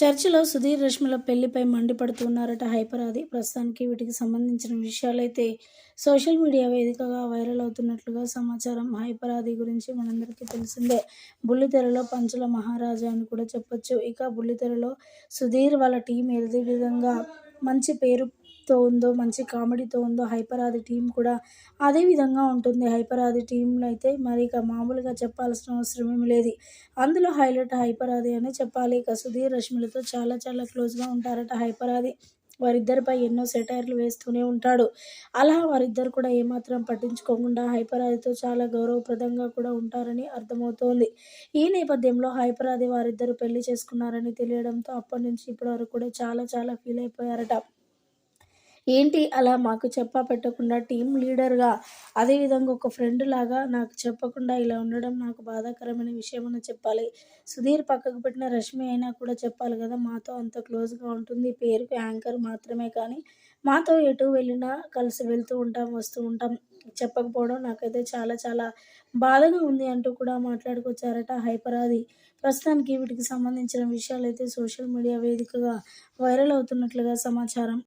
చర్చిలో సుధీర్ రష్మిల పెళ్ళిపై మండిపడుతున్నారట హైపర్ ఆది ప్రస్తుతానికి వీటికి సంబంధించిన విషయాలైతే సోషల్ మీడియా వేదికగా వైరల్ అవుతున్నట్లుగా సమాచారం హైపర్ ఆది గురించి మనందరికీ తెలిసిందే. బుల్లితెరలో పంచుల మహారాజా అని కూడా చెప్పొచ్చు. ఇక బుల్లితెరలో సుధీర్ వాళ్ళ టీం ఏదే విధంగా మంచి పేరు తో ఉందో మంచి కామెడీతో ఉందో హైపర్ ఆది టీం కూడా అదే విధంగా ఉంటుంది. హైపర్ ఆది టీంలో అయితే మరి ఇక మామూలుగా చెప్పాల్సిన అవసరం ఏమి లేదు. అందులో హైలైట్ హైపర్ ఆది చెప్పాలి. ఇక సుధీర్ రష్మిలతో చాలా చాలా క్లోజ్గా ఉంటారట హైపర్ ఆది. వారిద్దరిపై ఎన్నో సెటైర్లు వేస్తూనే ఉంటాడు. అలా వారిద్దరు కూడా ఏమాత్రం పట్టించుకోకుండా హైపర్ ఆదితో చాలా గౌరవప్రదంగా కూడా ఉంటారని అర్థమవుతోంది. ఈ నేపథ్యంలో హైపర్ ఆది వారిద్దరు పెళ్ళి చేసుకున్నారని తెలియడంతో అప్పటి నుంచి ఇప్పటి వరకు కూడా చాలా చాలా ఫీల్ అయిపోయారట. ఏంటి అలా మాకు చెప్పా పెట్టకుండా టీం లీడర్గా అదేవిధంగా ఒక ఫ్రెండ్ లాగా నాకు చెప్పకుండా ఇలా ఉండడం నాకు బాధాకరమైన విషయం అని చెప్పాలి. సుధీర్ పక్కకు పెట్టిన రష్మి అయినా కూడా చెప్పాలి కదా మాతో అంత క్లోజ్గా ఉంటుంది పేరుకు యాంకర్ మాత్రమే కానీ మాతో ఎటు వెళ్ళినా కలిసి వెళ్తూ ఉంటాం వస్తూ ఉంటాం. చెప్పకపోవడం నాకైతే చాలా చాలా బాధగా ఉంది అంటూ కూడా మాట్లాడుకొచ్చారట హైపరాది. ప్రస్తుతానికి వీటికి సంబంధించిన విషయాలు అయితే సోషల్ మీడియా వేదికగా వైరల్ అవుతున్నట్లుగా సమాచారం.